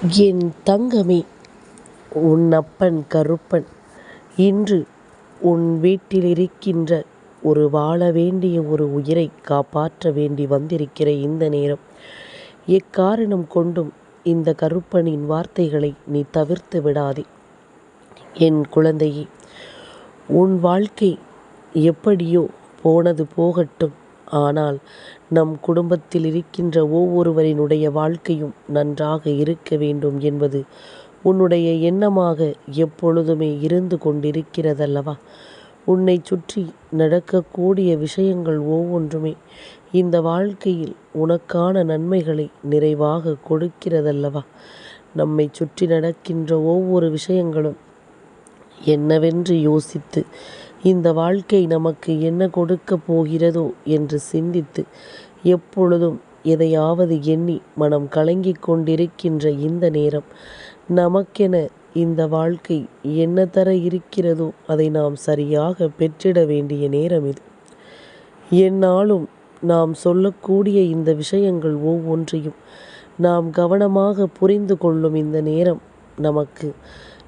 என் தங்கமே உன் அப்பன் கருப்பன் இன்று உன் வீட்டிலிருக்கின்ற ஒரு வாழ வேண்டிய ஒரு உயிரை காப்பாற்ற வேண்டி வந்திருக்கிற இந்த நேரம் எக்காரணம் கொண்டும் இந்த கருப்பனின் வார்த்தைகளை நீ தவிர்த்து விடாதே. என் குழந்தையே உன் வாழ்க்கை எப்படியோ போனது போகட்டும். ஆனால் நம் குடும்பத்தில் இருக்கின்ற ஒவ்வொருவரினுடைய வாழ்க்கையும் நன்றாக இருக்க வேண்டும் என்பது உன்னுடைய எண்ணமாக எப்பொழுதுமே இருந்து கொண்டிருக்கிறதல்லவா? உன்னை சுற்றி நடக்கக்கூடிய விஷயங்கள் ஒவ்வொன்றுமே இந்த வாழ்க்கையில் உனக்கான நன்மைகளை நிறைவாக கொடுக்கிறதல்லவா? நம்மை சுற்றி நடக்கின்ற ஒவ்வொரு விஷயங்களும் என்னவென்று யோசித்து இந்த வாழ்க்கை நமக்கு என்ன கொடுக்க போகிறதோ என்று சிந்தித்து எப்பொழுதும் எதையாவது எண்ணி மனம் கலங்கிக் கொண்டிருக்கின்ற இந்த நேரம் நமக்கென இந்த வாழ்க்கை என்ன தர இருக்கிறதோ அதை நாம் சரியாக பெற்றிட வேண்டிய நேரம் இது. என்னாலும் நாம் சொல்லக்கூடிய இந்த விஷயங்கள் ஒவ்வொன்றையும் நாம் கவனமாக புரிந்து கொள்ளும் இந்த நேரம் நமக்கு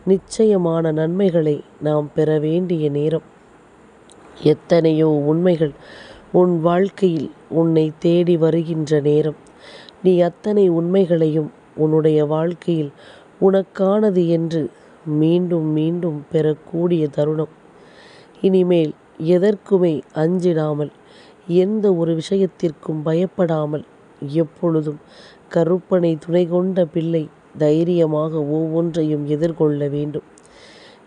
நிச்சயமான நன்மைகளை நாம் பெற வேண்டிய நேரம். எத்தனையோ உண்மைகள் உன் வாழ்க்கையில் உன்னை தேடி வருகின்ற நேரம். நீ அத்தனை உண்மைகளையும் உன்னுடைய வாழ்க்கையில் உனக்கானது என்று மீண்டும் மீண்டும் பெறக்கூடிய தருணம். இனிமேல் எதற்குமே அஞ்சிடாமல் எந்த ஒரு விஷயத்திற்கும் பயப்படாமல் எப்பொழுதும் கருப்பனை துணை கொண்ட பிள்ளை தைரியமாக ஒவ்வொன்றையும் எதிர்கொள்ள வேண்டும்.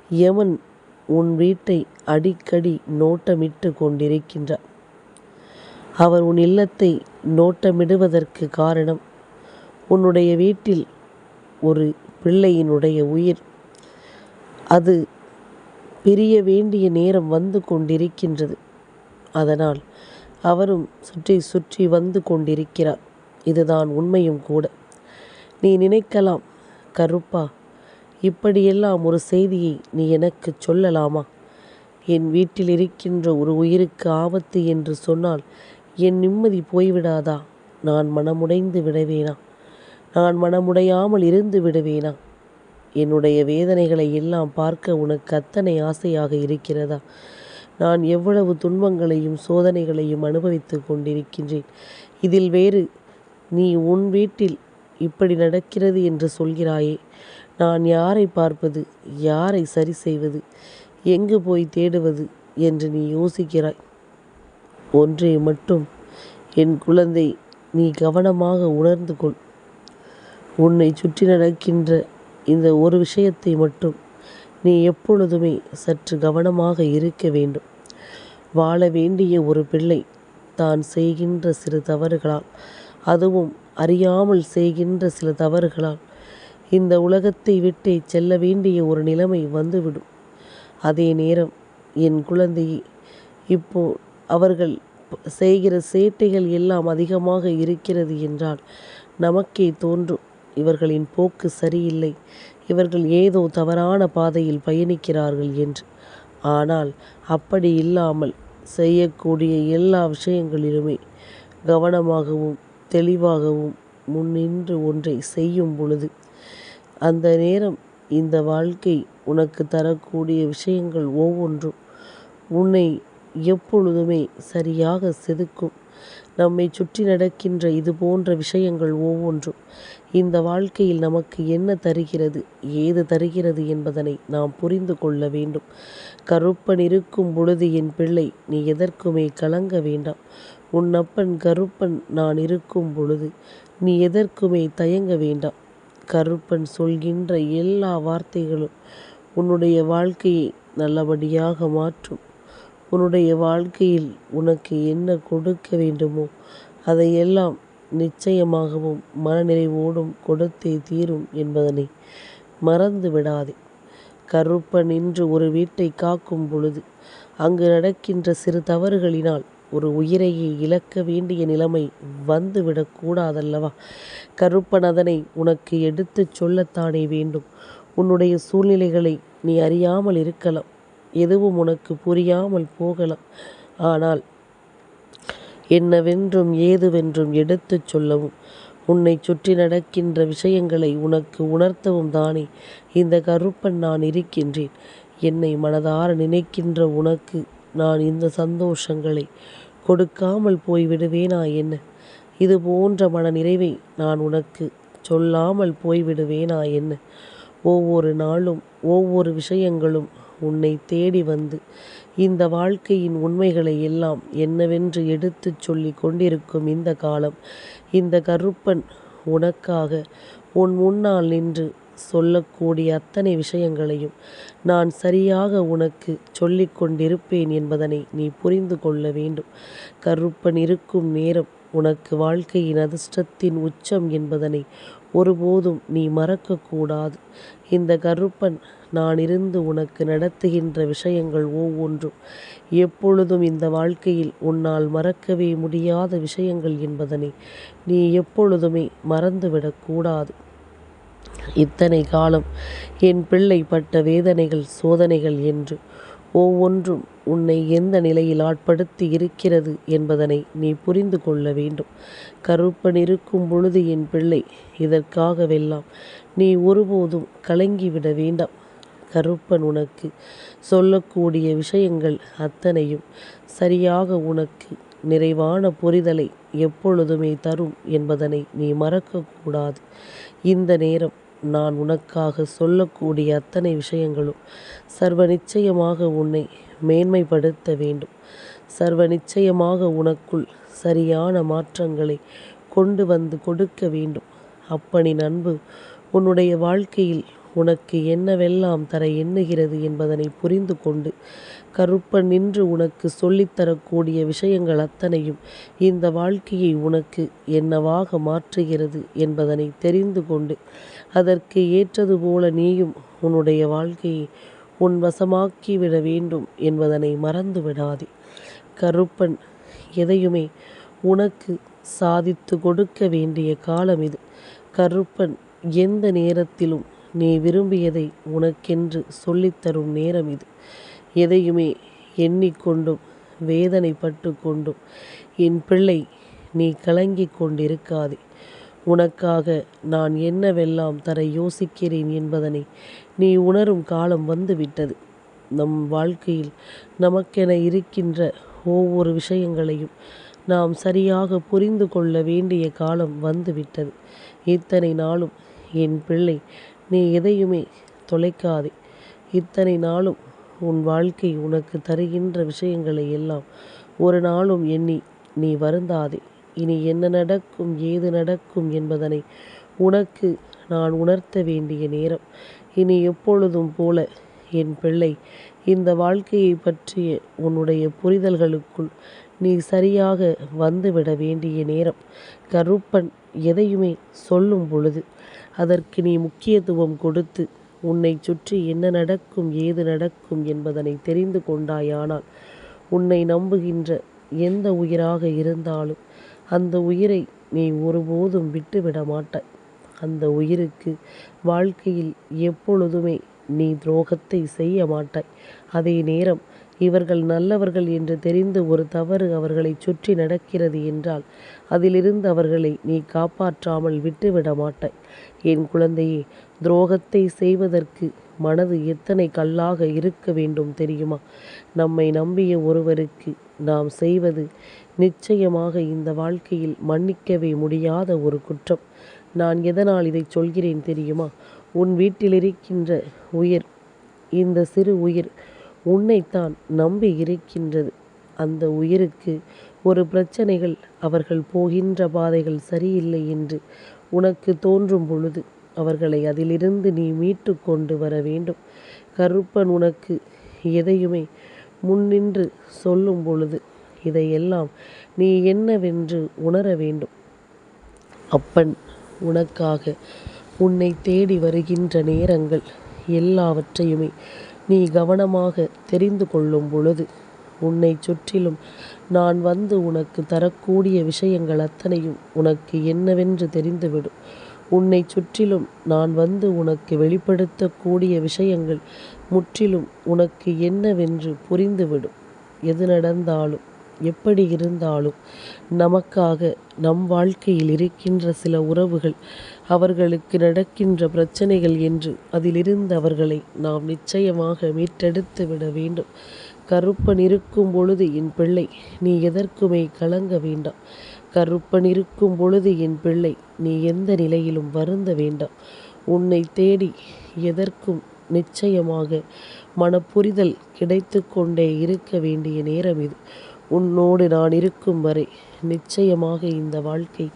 யமன் உன் வீட்டை அடிக்கடி நோட்டமிட்டு கொண்டிருக்கின்றார். அவர் உன் இல்லத்தை நோட்டமிடுவதற்கு காரணம் உன்னுடைய வீட்டில் ஒரு பிள்ளையினுடைய உயிர். அது பிரிய வேண்டிய நேரம் வந்து கொண்டிருக்கின்றது. அதனால் அவரும் சுற்றி சுற்றி வந்து கொண்டிருக்கிறார். இதுதான் உண்மையும் கூட. நீ நினைக்கலாம் கருப்பா இப்படியெல்லாம் ஒரு செய்தியை நீ எனக்கு சொல்லலாமா? என் வீட்டில் இருக்கின்ற ஒரு உயிருக்கு ஆபத்து என்று சொன்னால் என் நிம்மதி போய்விடாதா? நான் மனமுடைந்து விடவேனா? நான் மனமுடையாமல் இருந்து விடுவேனா? என்னுடைய வேதனைகளை எல்லாம் பார்க்க உனக்கு அத்தனை ஆசையாக இருக்கிறதா? நான் எவ்வளவு துன்பங்களையும் சோதனைகளையும் அனுபவித்து கொண்டிருக்கின்றேன். இதில் வேறு நீ உன் வீட்டில் இப்படி நடக்கிறது என்று சொல்கிறாயே? நான் யாரை பார்ப்பது? யாரை சரி செய்வது? எங்கு போய் தேடுவது? என்று நீ யோசிக்கிறாய். ஒன்றை மட்டும் என் குழந்தை நீ கவனமாக உணர்ந்து கொள். உன்னை சுற்றி நடக்கின்ற இந்த ஒரு விஷயத்தை மட்டும் நீ எப்பொழுதுமே சற்று கவனமாக இருக்க வேண்டும். வாழ வேண்டிய ஒரு பிள்ளை தான் செய்கின்ற சிறு தவறுகளால் அதுவும் அறியாமல் செய்கின்ற சில தவறுகளால் இந்த உலகத்தை விட்டு செல்ல வேண்டிய ஒரு நிலைமை வந்துவிடும். அதே நேரம் என் குழந்தையை இப்போ அவர்கள் செய்கிற சேட்டைகள் எல்லாம் அதிகமாக இருக்கிறது என்றால் நமக்கே தோன்றும். இவர்களின் போக்கு சரியில்லை. இவர்கள் ஏதோ தவறான பாதையில் பயணிக்கிறார்கள் என்று. ஆனால் அப்படி இல்லாமல் செய்யக்கூடிய எல்லா விஷயங்களிலுமே கவனமாகவும் தெளிவாகவும் முன்னின்று ஒன்றை செய்யும் பொழுது அந்த நேரம் இந்த வாழ்க்கை உனக்கு தரக்கூடிய விஷயங்கள் ஒவ்வொன்றும் உன்னை எப்பொழுதுமே சரியாக செதுக்கும். நம்மை சுற்றி நடக்கின்ற இது போன்ற விஷயங்கள் ஒவ்வொன்றும் இந்த வாழ்க்கையில் நமக்கு என்ன தருகிறது ஏது தருகிறது என்பதனை நாம் புரிந்து கொள்ள வேண்டும். கருப்பன் இருக்கும் பொழுது என் பிள்ளை நீ எதற்குமே கலங்க வேண்டாம். உன் அப்பன் கருப்பன் நான் இருக்கும் பொழுது நீ எதற்குமே தயங்க வேண்டாம். கருப்பன் சொல்கின்ற எல்லா வார்த்தைகளும் உன்னுடைய வாழ்க்கையை நல்லபடியாக மாற்றும். உன்னுடைய வாழ்க்கையில் உனக்கு என்ன கொடுக்க வேண்டுமோ அதையெல்லாம் நிச்சயமாகவும் மனநிறைவோடும் கொடுத்தே தீரும் என்பதனை மறந்து விடாதே. கருப்பன் இன்று ஒரு வீட்டை காக்கும் பொழுது அங்கு நடக்கின்ற சிறு தவறுகளினால் ஒரு உயிரையே இழக்க வேண்டிய நிலைமை வந்துவிடக்கூடாதல்லவா கருப்பன் அதனை உனக்கு எடுத்துச் சொல்லத்தானே வேண்டும். உன்னுடைய சூழ்நிலைகளை நீ அறியாமல் இருக்கலாம். எதுவும் உனக்கு புரியாமல் போகலாம். ஆனால் என்னவென்றும் ஏதுவென்றும் எடுத்துச் சொல்லவும் உன்னை சுற்றி நடக்கின்ற விஷயங்களை உனக்கு உணர்த்தவும் தானே. இந்த கருப்பன் நான் இருக்கின்றேன். என்னை மனதார நினைக்கின்ற உனக்கு நான் இந்த சந்தோஷங்களை கொடுக்காமல் போய்விடுவேனா என்ன? இது போன்ற மன நிறைவை நான் உனக்கு சொல்லாமல் போய்விடுவேனா என்ன? ஒவ்வொரு நாளும் ஒவ்வொரு விஷயங்களும் உன்னை தேடி வந்து இந்த வாழ்க்கையின் உண்மைகளை எல்லாம் என்னவென்று எடுத்துச் சொல்லிக் கொண்டிருக்கும் இந்த காலம் இந்த கருப்பன் உனக்காக உன் முன்னால் நின்று சொல்லக்கூடிய அத்தனை விஷயங்களையும் நான் சரியாக உனக்கு சொல்லிக் கொண்டிருப்பேன் என்பதனை நீ புரிந்து கொள்ள வேண்டும். கருப்பன் இருக்கும் நேரம் உனக்கு வாழ்க்கையின் அதிர்ஷ்டத்தின் உச்சம் என்பதனை ஒருபோதும் நீ மறக்கக்கூடாது. இந்த கருப்பன் நான் இருந்து உனக்கு நடத்துகின்ற விஷயங்கள் ஒவ்வொன்றும் எப்பொழுதும் இந்த வாழ்க்கையில் உன்னால் மறக்கவே முடியாத விஷயங்கள் என்பதனை நீ எப்பொழுதுமே மறந்துவிடக்கூடாது. இத்தனை காலம் என் பிள்ளை பட்ட வேதனைகள் சோதனைகள் என்று ஒவ்வொன்றும் உன்னை எந்த நிலையில் ஆட்படுத்தி இருக்கிறது என்பதனை நீ புரிந்து கொள்ள வேண்டும். கருப்பன் இருக்கும் பொழுது என் பிள்ளை இதற்காகவெல்லாம் நீ ஒருபோதும் கலங்கிவிட வேண்டாம். கருப்பன் உனக்கு சொல்லக்கூடிய விஷயங்கள் அத்தனையும் சரியாக உனக்கு நிறைவான புரிதலை எப்பொழுதுமே தரும் என்பதனை நீ மறக்கக்கூடாது. இந்த நேரம் நான் உனக்காக சொல்லக்கூடிய அத்தனை விஷயங்களும் சர்வ நிச்சயமாக உன்னை மேன்மைப்படுத்த வேண்டும். சர்வ நிச்சயமாக உனக்குள் சரியான மாற்றங்களை கொண்டு வந்து கொடுக்க வேண்டும். அப்பனின் அன்பு உன்னுடைய வாழ்க்கையில் உனக்கு என்னவெல்லாம் தர எண்ணுகிறது என்பதனை புரிந்து கொண்டு கருப்பன் நின்று உனக்கு சொல்லித்தரக்கூடிய விஷயங்கள் அத்தனையும் இந்த வாழ்க்கையை உனக்கு என்னவாக மாற்றுகிறது என்பதனை தெரிந்து கொண்டு அதற்கு ஏற்றது போல நீயும் உன்னுடைய வாழ்க்கையை உன் வசமாக்கிவிட வேண்டும் என்பதனை மறந்து விடாதே. கருப்பன் எதையுமே உனக்கு சாதித்து கொடுக்க வேண்டிய காலம் இது. கருப்பன் எந்த நேரத்திலும் நீ விரும்பியதை உனக்கென்று சொல்லித்தரும் நேரம் இது. எதையுமே எண்ணிக்கொண்டும் வேதனைப்பட்டு கொண்டும் என் பிள்ளை நீ கலங்கிக் கொண்டிருக்காதே. உனக்காக நான் என்னவெல்லாம் தர யோசிக்கிறேன் என்பதனை நீ உணரும் காலம் வந்துவிட்டது. நம் வாழ்க்கையில் நமக்கென இருக்கின்ற ஒவ்வொரு விஷயங்களையும் நாம் சரியாக புரிந்து கொள்ள வேண்டிய காலம் வந்துவிட்டது. இத்தனை நாளும் என் பிள்ளை நீ எதையுமே தொலைக்காதே. இத்தனை நாளும் உன் வாழ்க்கை உனக்கு தருகின்ற விஷயங்களை எல்லாம் ஒரு நாளும் எண்ணி நீ வருந்தாதே. இனி என்ன நடக்கும் ஏது நடக்கும் என்பதனை உனக்கு நான் உணர்த்த வேண்டிய நேரம். இனி எப்பொழுதும் போல என் பிள்ளை இந்த வாழ்க்கையை பற்றிய உன்னுடைய புரிதல்களுக்குள் நீ சரியாக வந்துவிட வேண்டிய நேரம். கருப்பன் எதையுமே சொல்லும் பொழுது அதற்கு நீ முக்கியத்துவம் கொடுத்து உன்னை சுற்றி என்ன நடக்கும் ஏது நடக்கும் என்பதனை தெரிந்து கொண்டாயானால் உன்னை நம்புகின்ற எந்த உயிராக இருந்தாலும் அந்த உயிரை நீ ஒருபோதும் விட்டுவிட மாட்டாய். அந்த உயிருக்கு வாழ்க்கையில் எப்பொழுதுமே நீ துரோகத்தை செய்ய மாட்டாய். அதே நேரம் இவர்கள் நல்லவர்கள் என்று தெரிந்து ஒரு தவறு அவர்களை சுற்றி நடக்கிறது என்றால் அதிலிருந்து அவர்களை நீ காப்பாற்றாமல் விட்டுவிட மாட்டாய். என் குழந்தையே துரோகத்தை செய்வதற்கு மனது எத்தனை கல்லாக இருக்க வேண்டும் தெரியுமா? நம்மை நம்பிய ஒருவருக்கு நாம் செய்வது நிச்சயமாக இந்த வாழ்க்கையில் மன்னிக்கவே முடியாத ஒரு குற்றம். நான் எதனால் இதை சொல்கிறேன் தெரியுமா? உன் வீட்டில் இருக்கின்ற உயிர் இந்த சிறு உயிர் உன்னைத்தான் நம்பி இருக்கின்றது. அந்த உயிருக்கு ஒரு பிரச்சனைகள் அவர்கள் போகின்ற பாதைகள் சரியில்லை என்று உனக்கு தோன்றும் பொழுது அவர்களை அதிலிருந்து நீ மீட்டு கொண்டு வர வேண்டும். கருப்பன் உனக்கு எதையுமே முன்னின்று சொல்லும் பொழுது இதையெல்லாம் நீ என்னவென்று உணர வேண்டும். அப்பன் உனக்காக உன்னை தேடி வருகின்ற நேரங்கள் எல்லாவற்றையுமே நீ கவனமாக தெரிந்து கொள்ளும் பொழுது உன்னை சுற்றிலும் நான் வந்து உனக்கு தரக்கூடிய விஷயங்கள் அத்தனையும் உனக்கு என்னவென்று தெரிந்துவிடும். உன்னை சுற்றிலும் நான் வந்து உனக்கு வெளிப்படுத்தக்கூடிய விஷயங்கள் முற்றிலும் உனக்கு என்னவென்று புரிந்துவிடும். எது நடந்தாலும் எப்படி இருந்தாலும் நமக்காக நம் வாழ்க்கையில் இருக்கின்ற சில உறவுகள் அவர்களுக்கு நடக்கின்ற பிரச்சனைகள் என்று அதிலிருந்து அவர்களை நாம் நிச்சயமாக மீட்டெடுத்து விட வேண்டும். கருப்பன் இருக்கும் பொழுது என் பிள்ளை. நீ எதற்குமே கலங்க வேண்டாம். கருப்பன் இருக்கும் பொழுது என் பிள்ளை. நீ எந்த நிலையிலும் வருந்த வேண்டாம். உன்னை தேடி எதற்கும் நிச்சயமாக மனப்புரிதல் கிடைத்து கொண்டே இருக்க வேண்டிய நேரம் இது. உன்னோடு நான் இருக்கும் வரை நிச்சயமாக இந்த வாழ்க்கை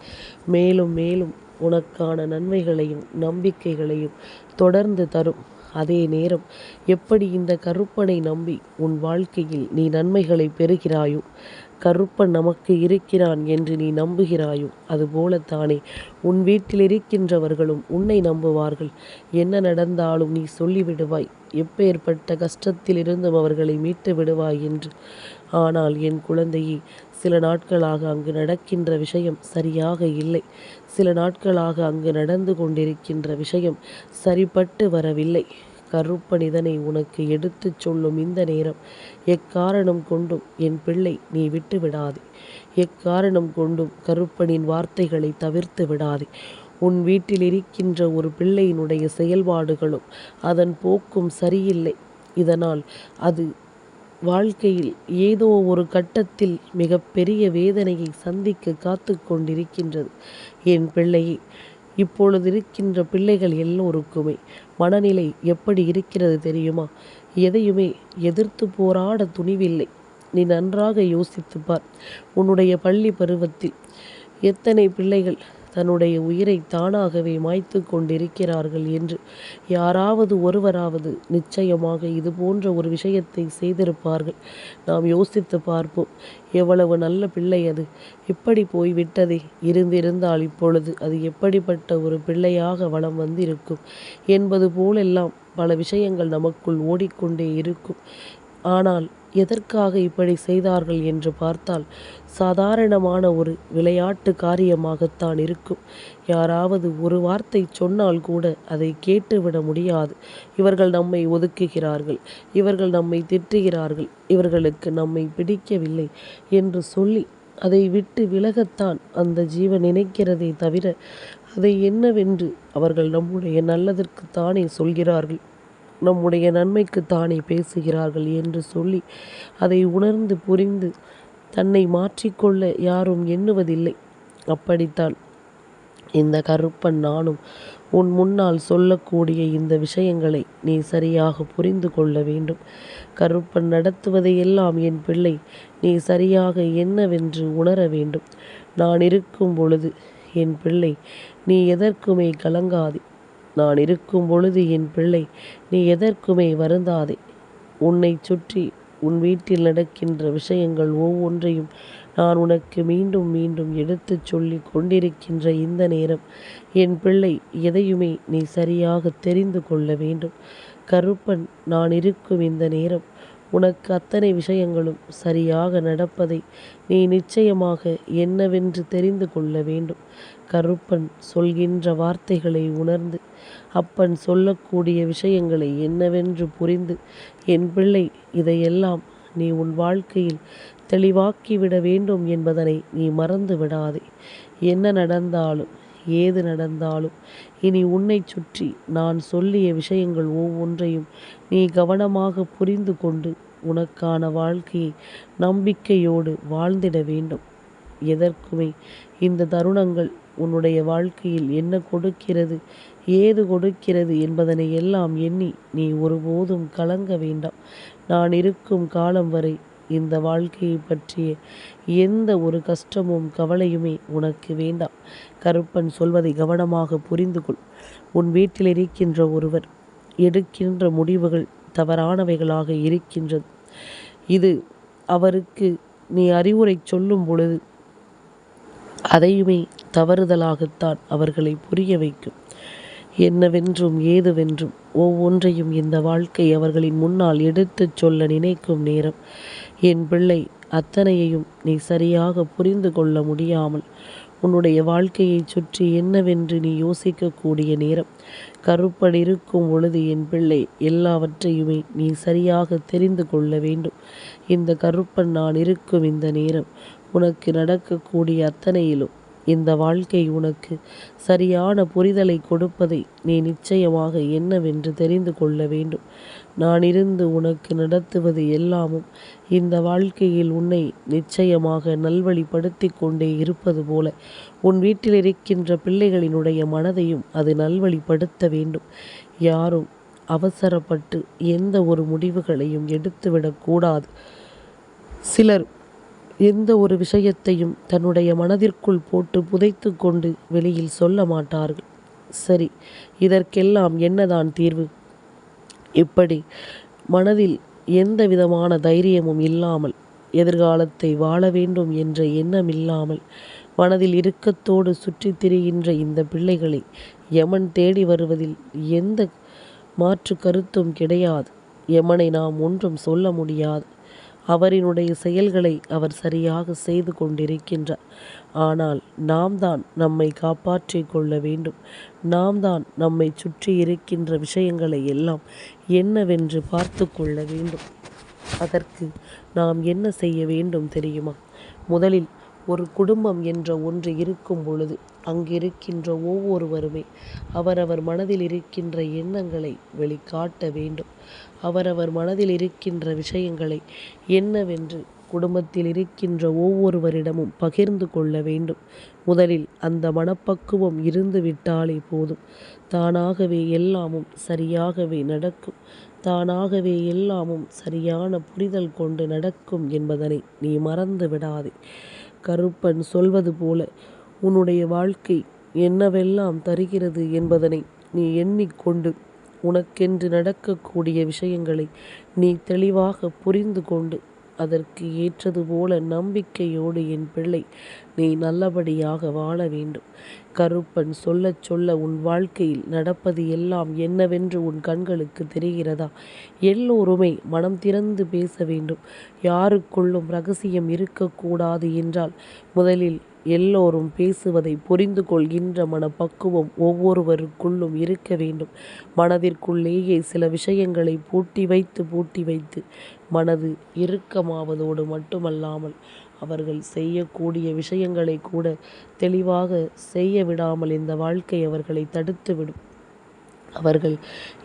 மேலும் மேலும் உனக்கான நன்மைகளையும் நம்பிக்கைகளையும் தொடர்ந்து தரும். அதே நேரம் எப்படி இந்த கருப்பனை நம்பி உன் வாழ்க்கையில் நீ நன்மைகளை பெறுகிறாயோ? கருப்பன் நமக்கு இருக்கிறான் என்று நீ நம்புகிறாயோ? அதுபோலத்தானே உன் வீட்டில் இருக்கின்றவர்களும் உன்னை நம்புவார்கள். என்ன நடந்தாலும் நீ சொல்லிவிடுவாய். எப்பேற்பட்ட கஷ்டத்தில் இருந்தும் அவர்களை மீட்டு விடுவாய் என்று. ஆனால் என் குழந்தையே சில நாட்களாக அங்கு நடக்கின்ற விஷயம் சரியாக இல்லை. சில நாட்களாக அங்கு நடந்து கொண்டிருக்கின்ற விஷயம் சரிப்பட்டு வரவில்லை. கருப்பன் இதனை உனக்கு எடுத்துச் சொல்லும் இந்த நேரம் எக்காரணம் கொண்டும் என் பிள்ளை நீ விட்டு விடாதே. எக்காரணம் கொண்டும் கருப்பனின் வார்த்தைகளை தவிர்த்து விடாதே. உன் வீட்டில் இருக்கின்ற ஒரு பிள்ளையினுடைய செயல்பாடுகளும் அதன் போக்கும் சரியில்லை. இதனால் அது வாழ்க்கையில் ஏதோ ஒரு கட்டத்தில் மிகப்பெரிய வேதனையை சந்திக்க காத்து கொண்டிருக்கின்றது. என் பிள்ளையை இப்பொழுது இருக்கின்ற பிள்ளைகள் எல்லோருக்குமே மனநிலை எப்படி இருக்கிறது தெரியுமா? எதையுமே எதிர்த்து போராட துணிவில்லை. நீ நன்றாக யோசித்து பார். உன்னுடைய பள்ளி பருவத்தில் எத்தனை பிள்ளைகள் தன்னுடைய உயிரை தானாகவே மாய்த்து கொண்டிருக்கிறார்கள் என்று யாராவது ஒருவராவது நிச்சயமாக இது போன்ற ஒரு விஷயத்தை செய்திருப்பார்கள். நாம் யோசித்து பார்ப்போம். எவ்வளவு நல்ல பிள்ளை அது. எப்படி போய்விட்டதே? இருந்திருந்தால் இப்பொழுது அது எப்படிப்பட்ட ஒரு பிள்ளையாக வளம் வந்திருக்கும் என்பது போலெல்லாம் பல விஷயங்கள் நமக்குள் ஓடிக்கொண்டே இருக்கும். ஆனால் எதற்காக இப்படி செய்தார்கள் என்று பார்த்தால் சாதாரணமான ஒரு விளையாட்டு காரியமாகத்தான் இருக்கும். யாராவது ஒரு வார்த்தை சொன்னால் கூட அதை கேட்டுவிட முடியாது. இவர்கள் நம்மை ஒதுக்குகிறார்கள் இவர்கள் நம்மை திட்டுகிறார்கள் இவர்களுக்கு நம்மை பிடிக்கவில்லை என்று சொல்லி அதை விட்டு விலகத்தான் அந்த ஜீவன் நினைக்கிறதே தவிர அதை என்னவென்று அவர்கள் நம்முடைய நல்லதற்குத்தானே சொல்கிறார்கள். நம்முடைய நன்மைக்கு தானே பேசுகிறார்கள் என்று சொல்லி அதை உணர்ந்து புரிந்து தன்னை மாற்றிக்கொள்ள யாரும் எண்ணுவதில்லை. அப்படித்தான் இந்த கருப்பன் நானும் உன் முன்னால் சொல்லக்கூடிய இந்த விஷயங்களை நீ சரியாக புரிந்து கொள்ள வேண்டும். கருப்பன் நடத்துவதையெல்லாம் என் பிள்ளை நீ சரியாக என்னவென்று உணர வேண்டும். நான் இருக்கும் பொழுது என் பிள்ளை நீ எதற்குமே கலங்காதே. நான் இருக்கும் பொழுது என் பிள்ளை நீ எதற்குமே வருந்தாதே. உன்னை சுற்றி உன் வீட்டில் நடக்கின்ற விஷயங்கள் ஒவ்வொன்றையும் நான் உனக்கு மீண்டும் மீண்டும் எடுத்துச் சொல்லி கொண்டிருக்கின்ற இந்த நேரம். என் பிள்ளை எதையுமே நீ சரியாக தெரிந்து கொள்ள வேண்டும். கருப்பன் நான் இருக்கும் இந்த நேரம் உனக்கு அத்தனை விஷயங்களும் சரியாக நடப்பதை நீ நிச்சயமாக என்னவென்று தெரிந்து கொள்ள வேண்டும். கருப்பன் சொல்கின்ற வார்த்தைகளை உணர்ந்து அப்பன் சொல்லக்கூடிய விஷயங்களை என்னவென்று புரிந்து என் பிள்ளை இதையெல்லாம் நீ உன் வாழ்க்கையில் தெளிவாக்கிவிட வேண்டும் என்பதனை நீ மறந்து விடாதே. என்ன நடந்தாலும் ஏது நடந்தாலும் இனி உன்னை சுற்றி நான் சொல்லிய விஷயங்கள் ஒவ்வொன்றையும் நீ கவனமாக புரிந்து கொண்டு உனக்கான வாழ்க்கையை நம்பிக்கையோடு வாழ்ந்திட வேண்டும். எதற்குமே இந்த தருணங்கள் உன்னுடைய வாழ்க்கையில் என்ன கொடுக்கிறது ஏது கொடுக்கிறது என்பதனை எல்லாம் எண்ணி நீ ஒருபோதும் கலங்க வேண்டாம். நான் இருக்கும் காலம் வரை இந்த வாழ்க்கையை பற்றிய எந்த ஒரு கஷ்டமும் கவலையுமே உனக்கு வேண்டாம். கருப்பன் சொல்வதை கவனமாக புரிந்து கொள். உன் வீட்டில் இருக்கின்ற ஒருவர் எடுக்கின்ற முடிவுகள் தவறானவைகளாக இருக்கின்றது. இது அவருக்கு நீ அறிவுரை சொல்லும் பொழுது அதையுமே தவறுதலாகத்தான் அவர்களை புரிய வைக்கும். என்னவென்றும் ஏதுவென்றும் ஒவ்வொன்றையும் இந்த வாழ்க்கை அவர்களின் முன்னால் எடுத்துச் சொல்ல நினைக்கும் நேரம். என் பிள்ளை அத்தனையையும் நீ சரியாக புரிந்து கொள்ள முடியாமல் உன்னுடைய வாழ்க்கையைச் சுற்றி என்னவென்று நீ யோசிக்கக்கூடிய நேரம். கருப்பன் இருக்கும் பொழுது என் பிள்ளை எல்லாவற்றையுமே நீ சரியாக தெரிந்து கொள்ள வேண்டும். இந்த கருப்பன் நான் இருக்கும் இந்த நேரம் உனக்கு நடக்கக்கூடிய அத்தனையிலும் இந்த வாழ்க்கை உனக்கு சரியான புரிதலை கொடுப்பதை நீ நிச்சயமாக என்னவென்று தெரிந்து கொள்ள வேண்டும். நான் இருந்து உனக்கு நடத்துவது எல்லாமும் இந்த வாழ்க்கையில் உன்னை நிச்சயமாக நல்வழிப்படுத்தி கொண்டே இருப்பது போல உன் வீட்டில் இருக்கின்ற பிள்ளைகளினுடைய மனதையும் அது நல்வழிப்படுத்த வேண்டும். யாரும் அவசரப்பட்டு எந்த ஒரு முடிவுகளையும் எடுத்துவிடக்கூடாது. சிலர் எந்த ஒரு விஷயத்தையும் தன்னுடைய மனதிற்குள் போட்டு புதைத்து கொண்டு வெளியில் சொல்ல மாட்டார்கள். சரி இதற்கெல்லாம் என்னதான் தீர்வு? இப்படி மனதில் எந்த விதமான தைரியமும் இல்லாமல் எதிர்காலத்தை வாழ வேண்டும் என்ற எண்ணம் இல்லாமல் மனதில் இறுக்கத்தோடு சுற்றித் திரிகின்ற இந்த பிள்ளைகளை யமன் தேடி வருவதில் எந்த மாற்று கருத்தும் கிடையாது. யமனை நாம் ஒன்றும் சொல்ல முடியாது. அவரினுடைய செயல்களை அவர் சரியாக செய்து கொண்டிருக்கின்றார். ஆனால் நாம் தான் நம்மை காப்பாற்றிக் கொள்ள வேண்டும். நாம் தான் நம்மை சுற்றி இருக்கின்ற விஷயங்களை எல்லாம் என்னவென்று பார்த்து கொள்ள வேண்டும். அதற்கு நாம் என்ன செய்ய வேண்டும் தெரியுமா? முதலில் ஒரு குடும்பம் என்ற ஒன்று இருக்கும் பொழுது அங்கிருக்கின்ற ஒவ்வொருவருமே அவரவர் மனதில் இருக்கின்ற எண்ணங்களை வெளிக்காட்ட வேண்டும். அவரவர் மனதில் இருக்கின்ற விஷயங்களை என்னவென்று குடும்பத்தில் இருக்கின்ற ஒவ்வொருவரிடமும் பகிர்ந்து கொள்ள வேண்டும். முதலில் அந்த மனப்பக்குவம் இருந்து விட்டாலே போதும். தானாகவே எல்லாமும் சரியாகவே நடக்கும். தானாகவே எல்லாமும் சரியான புரிதல் கொண்டு நடக்கும் என்பதனை நீ மறந்து விடாதே. கருப்பன் சொல்வது போல உன்னுடைய வாழ்க்கை என்னவெல்லாம் தருகிறது என்பதனை நீ எண்ணிக்கொண்டு உனக்கென்று நடக்கக்கூடிய விஷயங்களை நீ தெளிவாக புரிந்து கொண்டு அதற்கு ஏற்றது போல நம்பிக்கையோடு என் பிள்ளை நீ நல்லபடியாக வாழ வேண்டும். கருப்பன் சொல்லச் சொல்ல உன் வாழ்க்கையில் நடப்பது எல்லாம் என்னவென்று உன் கண்களுக்கு தெரிகிறதா? எல்லோருமே மனம் திறந்து பேச வேண்டும். யாருக்குள்ளும் ரகசியம் இருக்கக்கூடாது என்றால் முதலில் எல்லோரும் பேசுவதை புரிந்து கொள்கின்ற மனப்பக்குவம் ஒவ்வொருவருக்குள்ளும் இருக்க வேண்டும். மனதிற்குள்ளேயே சில விஷயங்களை பூட்டி வைத்து பூட்டி வைத்து மனது இறுக்கமாவதோடு மட்டுமல்லாமல் அவர்கள் செய்யக்கூடிய விஷயங்களை கூட தெளிவாக செய்ய விடாமல் இந்த வாழ்க்கை அவர்களை தடுத்துவிடும் அவர்கள்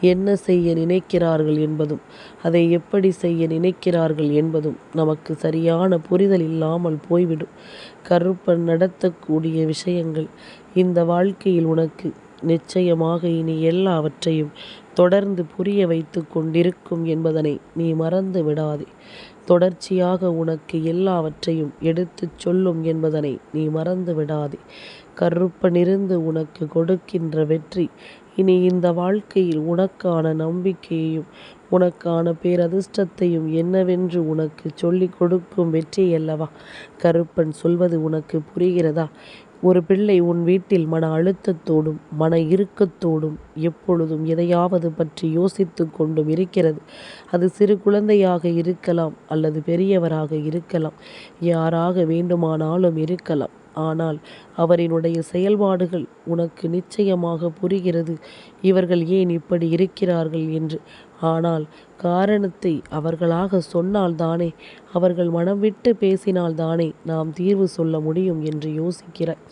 என்ன செய்ய நினைக்கிறார்கள் என்பதும் அதை எப்படி செய்ய நினைக்கிறார்கள் என்பதும் நமக்கு சரியான புரிதல் இல்லாமல் போய்விடும். கருப்பன் நடத்தக்கூடிய விஷயங்கள் இந்த வாழ்க்கையில் உனக்கு நிச்சயமாக இனி எல்லாவற்றையும் தொடர்ந்து புரிய வைத்து கொண்டிருக்கும் என்பதனை நீ மறந்து விடாதே. தொடர்ச்சியாக உனக்கு எல்லாவற்றையும் எடுத்துச் சொல்லும் என்பதனை நீ மறந்து விடாதே. கருப்பனிருந்து உனக்கு கொடுக்கின்ற வெற்றி இனி இந்த வாழ்க்கையில் உனக்கான நம்பிக்கையையும் உனக்கான பேரதிர்ஷ்டத்தையும் என்னவென்று உனக்கு சொல்லிக் கொடுக்கும் வெற்றி அல்லவா? கருப்பன் சொல்வது உனக்கு புரிகிறதா? ஒரு பிள்ளை உன் வீட்டில் மன அழுத்தத்தோடும் மன இறுக்கத்தோடும் எப்பொழுதும் எதையாவது பற்றி யோசித்து கொண்டும் இருக்கிறது. அது சிறு குழந்தையாக இருக்கலாம் அல்லது பெரியவராக இருக்கலாம். யாராக வேண்டுமானாலும் இருக்கலாம். ஆனால் அவரினுடைய செயல்பாடுகள் உனக்கு நிச்சயமாக புரிகிறது. இவர்கள் ஏன் இப்படி இருக்கிறார்கள் என்று. ஆனால் காரணத்தை அவர்களாக சொன்னால்தானே அவர்கள் மனம் விட்டு பேசினால்தானே நாம் தீர்வு சொல்ல முடியும் என்று யோசிக்கிறாய்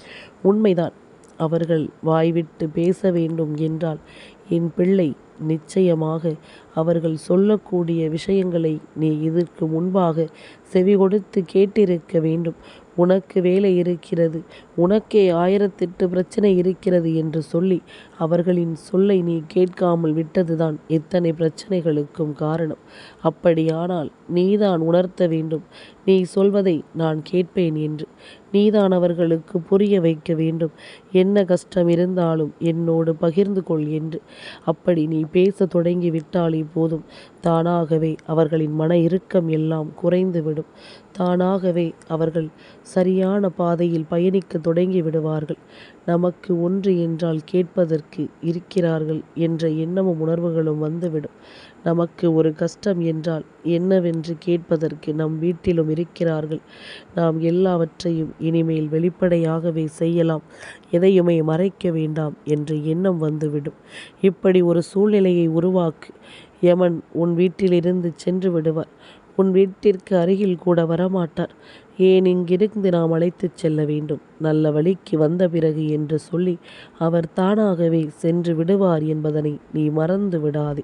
உண்மைதான் அவர்கள் வாய்விட்டு பேச வேண்டும் என்றால் என் பிள்ளை நிச்சயமாக அவர்கள் சொல்லக்கூடிய விஷயங்களை நீ இதற்கு முன்பாக செவி கொடுத்து கேட்டிருக்க வேண்டும். உனக்கு வேலை இருக்கிறது. உனக்கே ஆயிரத்தெட்டு பிரச்சனை இருக்கிறது என்று சொல்லி அவர்களின் சொல்லை நீ கேட்காமல் விட்டதுதான் இத்தனை பிரச்சனைகளுக்கும் காரணம். அப்படியானால் நீதான் உணர்த்த வேண்டும். நீ சொல்வதை நான் கேட்பேன் என்று. நீதானவர்களுக்கு புரிய வைக்க வேண்டும் என்ன கஷ்டம் இருந்தாலும் என்னோடு பகிர்ந்து கொள் என்று அப்படி நீ பேச தொடங்கி விட்டாலே போதும் தானாகவே அவர்களின் மன இறுக்கம் எல்லாம் குறைந்துவிடும் தானாகவே அவர்கள் சரியான பாதையில் பயணிக்க தொடங்கி விடுவார்கள். நமக்கு ஒன்று என்றால் கேட்பதற்கு இருக்கிறார்கள் என்ற எண்ணமும் உணர்வுகளும் வந்துவிடும். நமக்கு ஒரு கஷ்டம் என்றால் என்னவென்று கேட்பதற்கு நம் வீட்டிலும் இருக்கிறார்கள். நாம் எல்லாவற்றையும் இனிமேல் வெளிப்படையாகவே செய்யலாம் எதையுமே மறைக்க வேண்டாம் என்ற எண்ணம் வந்துவிடும். இப்படி ஒரு சூழ்நிலையை உருவாக்கு. யமன் உன் வீட்டிலிருந்து சென்று விடுவார். உன் வீட்டிற்கு அருகில் கூட வரமாட்டார். ஏன் இங்கிருந்து நாம் அழைத்துச் செல்ல வேண்டும்? நல்ல வழிக்கு வந்த பிறகு என்று சொல்லி அவர் தானாகவே சென்று விடுவார் என்பதனை நீ மறந்து விடாதே.